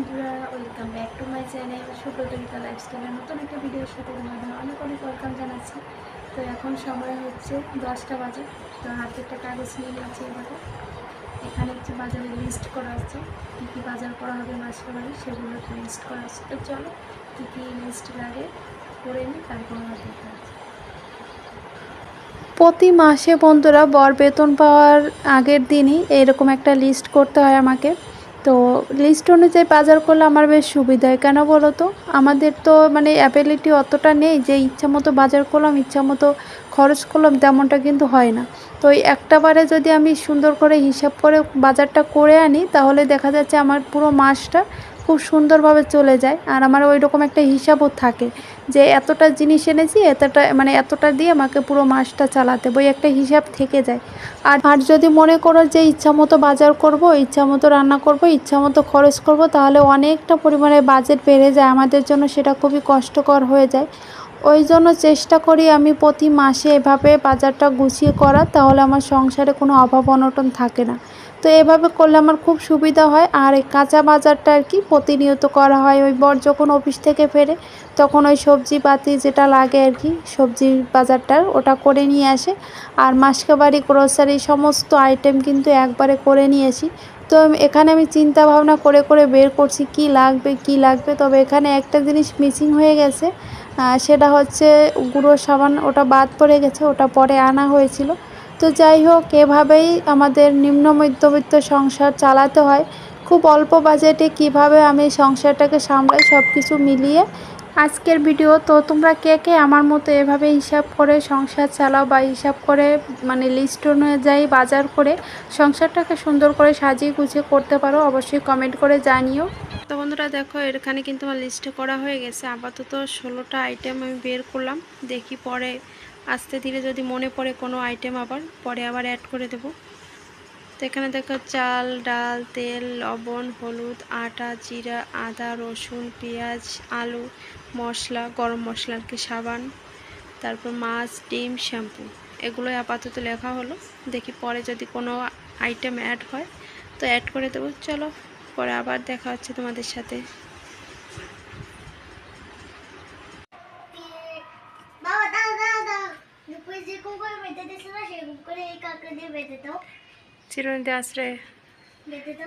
বন্ধুরা welcome back to my channel Supratika লাইফস্টাইলের নতুন একটা ভিডিওর সাথে তোমাদের অনেক অনেক ওয়েলকাম জানাচ্ছি। তো এখন সময় হচ্ছে দশটা বাজে, তো হাতে একটা কাগজ নিয়ে নিয়েছি এবারে। এখানে হচ্ছে বাজারে লিস্ট করা আছে, কী কী বাজার করা হবে মাসের বাড়ি সেগুলো লিস্ট করা আছে। তো চলো, কী কী লিস্ট লাগে করে নিই, তারপর আমার দেখা আছে প্রতি মাসে বন্ধুরা বর বেতন পাওয়ার আগের দিনই এরকম একটা লিস্ট করতে হয় আমাকে। তো লিস্ট অনুযায়ী বাজার করলে আমার বেশ সুবিধা হয়। কেন বলো তো? আমাদের তো মানে অ্যাবিলিটি অতটা নেই যে ইচ্ছা মতো বাজার করলাম, ইচ্ছা মতো খরচ করলাম, তেমনটা কিন্তু হয় না। তো ওই একটা বারে যদি আমি সুন্দর করে হিসাব করে বাজারটা করে আনি, তাহলে দেখা যাচ্ছে আমার পুরো মাসটা খুব সুন্দরভাবে চলে যায়। আর আমার ওই রকম একটা হিসাবও থাকে যে এতটা জিনিস এনেছি, এতটা মানে এতটা দিয়ে আমাকে পুরো মাসটা চালাতে বই একটা হিসাব থেকে যায়। আর আর যদি মনে করো যে ইচ্ছা মতো বাজার করব, ইচ্ছা মতো রান্না করব, ইচ্ছা মতো খরচ করব, তাহলে অনেকটা পরিমাণে বাজেট বেড়ে যায়। আমাদের জন্য সেটা খুবই কষ্টকর হয়ে যায়। ওই জন্য চেষ্টা করি আমি প্রতি মাসে এভাবে বাজারটা গুছিয়ে করার, তাহলে আমার সংসারে কোনো অভাব অনটন থাকে না। তো এভাবে করলে আমার খুব সুবিধা হয়। আর এই কাঁচা বাজারটা আর কি প্রতিনিয়ত করা হয়। ওই বর যখন অফিস থেকে ফেরে, তখন ওই সবজি পাতি যেটা লাগে আর কি সবজির বাজারটার, ওটা করে নিয়ে আসে। আর মাসকাবাড়ি গ্রোসারি সমস্ত আইটেম কিন্তু একবারে করে নিয়ে আসি। তো এখানে আমি চিন্তা ভাবনা করে করে বের করছি কি লাগবে কি লাগবে। তবে এখানে একটা জিনিস মিসিং হয়ে গেছে। সেটা হচ্ছে গুঁড়ো সাবান, ওটা বাদ পড়ে গেছে, ওটা পরে আনা হয়েছিল। তো যাই হোক, এভাবেই আমাদের নিম্ন মধ্যবিত্ত সংসার চালাতে হয়। খুব অল্প বাজেটে কীভাবে আমি সংসারটাকে সামলাই সব কিছু মিলিয়ে আজকের ভিডিও। তো তোমরা কে কে আমার মতো এভাবে হিসাব করে সংসার চালাও বা হিসাব করে মানে লিস্ট অনুযায়ী বাজার করে সংসারটাকে সুন্দর করে সাজিয়ে গুছিয়ে করতে পারো, অবশ্যই কমেন্ট করে জানিও। তো বন্ধুরা দেখো, এখানে কিন্তু আমার লিস্টে করা হয়ে গেছে। আপাতত ষোলোটা আইটেম আমি বের করলাম। দেখি পরে আস্তে ধীরে যদি মনে পড়ে কোনো আইটেম আবার, পরে আবার অ্যাড করে দেব। তো এখানে দেখো, চাল, ডাল, তেল, লবণ, হলুদ, আটা, জিরা, আদা, রসুন, পেঁয়াজ, আলু, মশলা, গরম মশলা কি, সাবান। তারপর মাছ, ডিম, শ্যাম্পু। এগুলোই আপাতত লেখা হলো। দেখি পরে যদি কোনো আইটেম অ্যাড হয়, তো অ্যাড করে দেবো। চলো। পরে আবার দেখা হচ্ছে তোমাদের সাথে। দিয়েছিল চিরুনিতে আসরে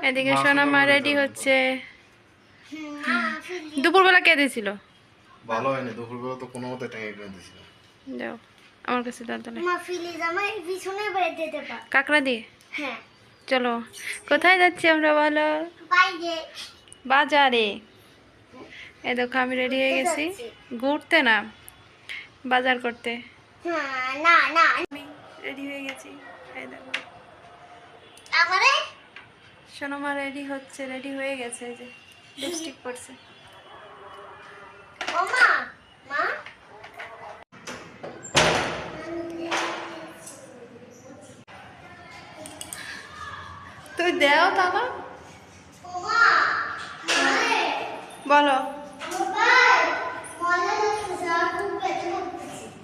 এদিকে সোনামা রেডি হচ্ছে। মা, দুপুরবেলা কে দিয়েছিল? ভালো হয়নি দুপুরবেলা তো কোনো মতে টেঙে দিছিল যাও আমার কাছে মা ফিলিজ আমার পিছনে দিতে পার কাকড়া দিয়ে? হ্যাঁ। চলো কোথায় যাচ্ছি আমরা বলো? বাজারে। এ দেখো আমি রেডি হয়ে গেছি। ঘুরতে না? বাজার করতে? হ্যাঁ না না। আমি রেডি হয়ে গেছি। এই দেখো। সোনামা রেডি হচ্ছে রেডি হয়ে গেছে যে লিপস্টিক পরছে ও মা মা তুই দেও তা না? বলো।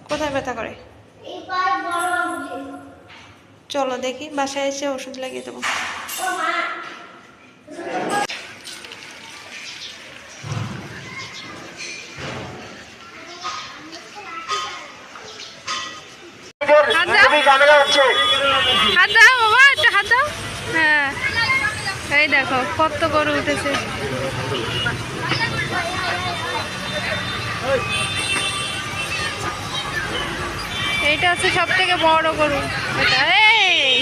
কোথায় ব্যথা করে? চলো দেখি বাসায় এসে ওষুধ লাগিয়ে দেবো। হাত এই দেখো কত গরু উঠেছে। এইটা হচ্ছে সব থেকে বড় গরু। এই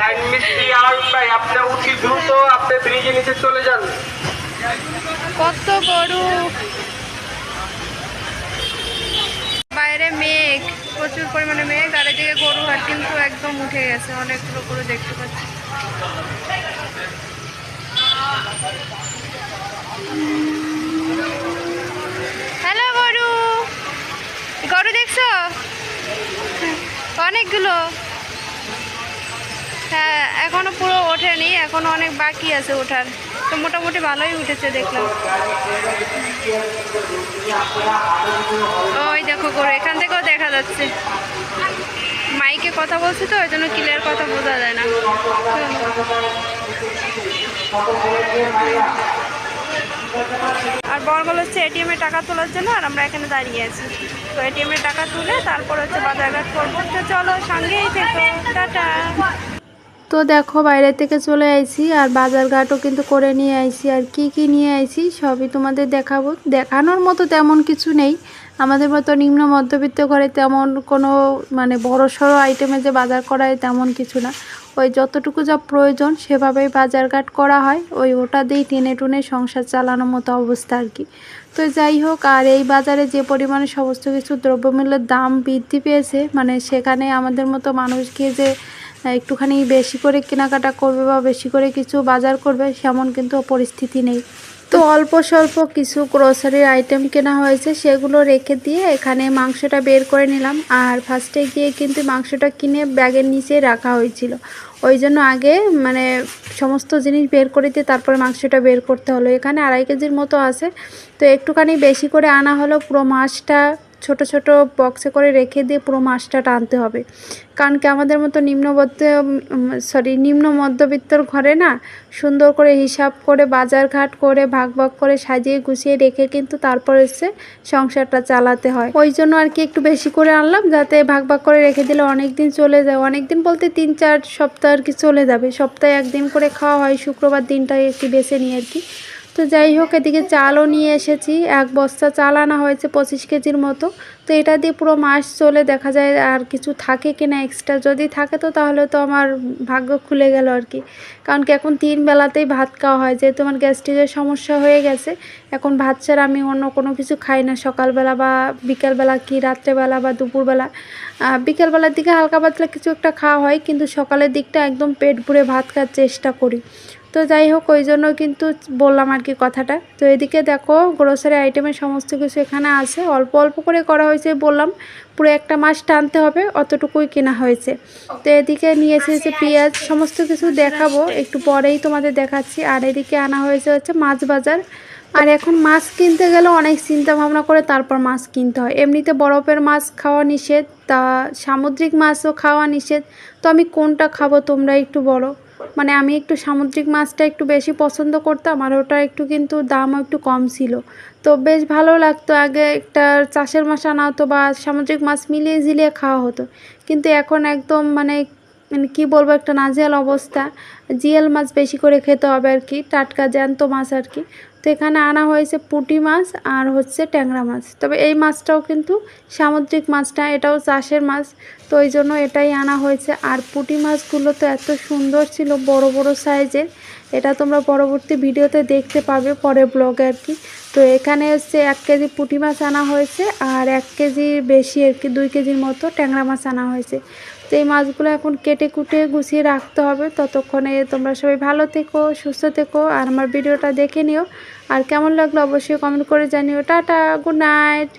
লাইন মিস্ত্রি আর ভাই আপনি উঠি দ্রুত আপনি ব্রিজে নিচে চলে যান। কত গরু। বাইরে মেঘ। প্রচুর পরিমাণে মেঘ আর এদিকে গরু হাট কিন্তু একদম উঠে গেছে, অনেকগুলো গরু দেখতে পাচ্ছি। হ্যালো গরু গরু দেখছ? অনেকগুলো। ওঠেনি এখনও অনেক বাকি আছে ওঠার। তো মোটামুটি ভালোই উঠেছে দেখলাম। ওই দেখো গরু, এখান থেকেও দেখা যাচ্ছে। মাইকে কথা বলছি তো, ওই জন্য ক্লিয়ার কথা বোঝা যায় না। আর বরগুলো হচ্ছে এটিএমে টাকা তোলার জন্য, আর আমরা এখানে দাঁড়িয়ে আছি। তো এটিএমে টাকা তুলে তারপর হচ্ছে বাজারঘাট করব। তো চলো, সঙ্গেই থেকো। টাটা। তো দেখো বাইরে থেকে চলে আইছি আর বাজারঘাটও কিন্তু করে নিয়ে আইছি আর কি কি নিয়ে আইছি সবই তোমাদের দেখাবো। দেখানোর মতো তেমন কিছু নেই। আমাদের মতো নিম্ন মধ্যবিত্ত ঘরে তেমন কোনো মানে বড় সড়ো আইটেমে যে বাজার করা হয় তেমন কিছু না। ওই যতটুকু যা প্রয়োজন সেভাবেই বাজারঘাট করা হয়। ওই ওটা দিয়েই টেনে টুনে সংসার চালানোর মতো অবস্থা আর কি। তো যাই হোক, আর এই বাজারে যে পরিমাণে সমস্ত কিছু দ্রব্যমূল্যের দাম বৃদ্ধি পেয়েছে মানে সেখানে আমাদের মতো মানুষকে যে একটুখানি বেশি করে কেনাকাটা করবে বা বেশি করে কিছু বাজার করবে সেমন কিন্তু পরিস্থিতি নেই। তো অল্প স্বল্প কিছু গ্রোসারির আইটেম কেনা হয়েছে সেগুলো রেখে দিয়ে এখানে মাংসটা বের করে নিলাম। আর ফার্স্টে গিয়ে কিন্তু মাংসটা কিনে ব্যাগের নিচে রাখা হয়েছিল। ওই জন্য আগে মানে সমস্ত জিনিস বের করে দিয়ে তারপরে মাংসটা বের করতে হলো। এখানে আড়াই কেজির মতো আছে। তো একটুখানি বেশি করে আনা হলো পুরো মাছটা ছোট ছোট বক্সে করে রেখে দিয়ে পুরো মাছটা টানতে হবে। কারণ কি আমাদের মতো নিম্নবদ্ধ সরি নিম্ন মধ্যবিত্তর ঘরে না সুন্দর করে হিসাব করে, বাজার ঘাট করে, ভাগ ভাগ করে সাজিয়ে গুছিয়ে রেখে কিন্তু তারপর এসে সংসারটা চালাতে হয়। ওই জন্য আর কি একটু বেশি করে আনলাম যাতে ভাগ ভাগ করে রেখে দিলে অনেক দিন চলে যায়। অনেক দিন বলতে তিন চার সপ্তাহ আর কি চলে যাবে। সপ্তাহে একদিন করে খাওয়া হয়, শুক্রবার দিনটাই একটু বেছে নিয়ে আর কি। তো যাই হোক, এদিকে চালও নিয়ে এসেছি। এক বস্তা চাল আনা হয়েছে পঁচিশ কেজির মতো। তো এটা দিয়ে পুরো মাস চলে, দেখা যায় আর কিছু থাকে কিনা এক্সট্রা যদি থাকে তো তাহলে তো আমার ভাগ্য খুলে গেল আর কি। কারণ কি এখন তিন বেলাতেই ভাত খাওয়া হয়, যেহেতু আমার গ্যাস্ট্রিকের সমস্যা হয়ে গেছে। এখন ভাত ছাড়া আমি অন্য কোনো কিছু খাই না। সকালবেলা বা বিকালবেলা কি, রাত্রেবেলা বা দুপুরবেলা। বিকালবেলার দিকে হালকা পাতলা কিছু একটা খাওয়া হয়, কিন্তু সকালের দিকটা একদম পেট ভরে ভাত খাওয়ার চেষ্টা করি। তো যাই হোক ওই জন্য কিন্তু বললাম আর কি কথাটা। তো এদিকে দেখো গ্রোসারি আইটেমের সমস্ত কিছু এখানে আছে। অল্প অল্প করে করা হয়েছে বললাম পুরো একটা মাস টানতে হবে অতটুকুই কেনা হয়েছে। তো এদিকে নিয়ে এসেছে পেঁয়াজ সমস্ত কিছু দেখাবো একটু পরেই তোমাদের দেখাচ্ছি। আর এদিকে আনা হয়েছে হচ্ছে মাছ বাজার। আর এখন মাছ কিনতে গেলে অনেক চিন্তা ভাবনা করে তারপর মাছ কিনতে হয়। এমনিতে বরফের মাছ খাওয়া নিষেধ তা সামুদ্রিক মাছও খাওয়া নিষেধ। তো আমি কোনটা খাব তোমরা একটু বলো। মানে আমি একটু সামুদ্রিক মাছটা একটু বেশি পছন্দ করতাম আর ওটা একটু কিন্তু দামও একটু কম ছিল। তো বেশ ভালো লাগতো আগে একটা চাষের মাছ আনা হতো বা সামুদ্রিক মাছ মিলিয়ে ঝিলিয়ে খাওয়া হতো। কিন্তু এখন একদম মানে মানে কী বলব একটা নাজেল অবস্থা। জিয়াল মাছ বেশি করে খেতে হবে আর কি, টাটকা জ্যান্ত মাছ আর কি। তো এখানে আনা হয়েছে পুঁটি মাছ আর হচ্ছে ট্যাংরা মাছ। তবে এই মাছটাও কিন্তু সামুদ্রিক মাছটা এটাও চাষের মাছ। তো ওই জন্য এটাই আনা হয়েছে। আর পুঁটি মাছগুলো তো এত সুন্দর ছিল, বড় বড় সাইজের। এটা তোমরা পরবর্তী ভিডিওতে দেখতে পাবে পরের ব্লগে আর কি। তো এখানে হচ্ছে এক কেজি পুঁটি মাছ আনা হয়েছে আর এক কেজির বেশি আর কি, দুই কেজির মতো ট্যাংরা মাছ আনা হয়েছে। তো এই মাছগুলো এখন কেটে কুটে গুছিয়ে রাখতে হবে। ততক্ষণে তোমরা সবাই ভালো থেকো, সুস্থ থেকো, আর আমার ভিডিওটা দেখে নিও। আর কেমন লাগল অবশ্যই কমেন্ট করে জানিও। Tata good night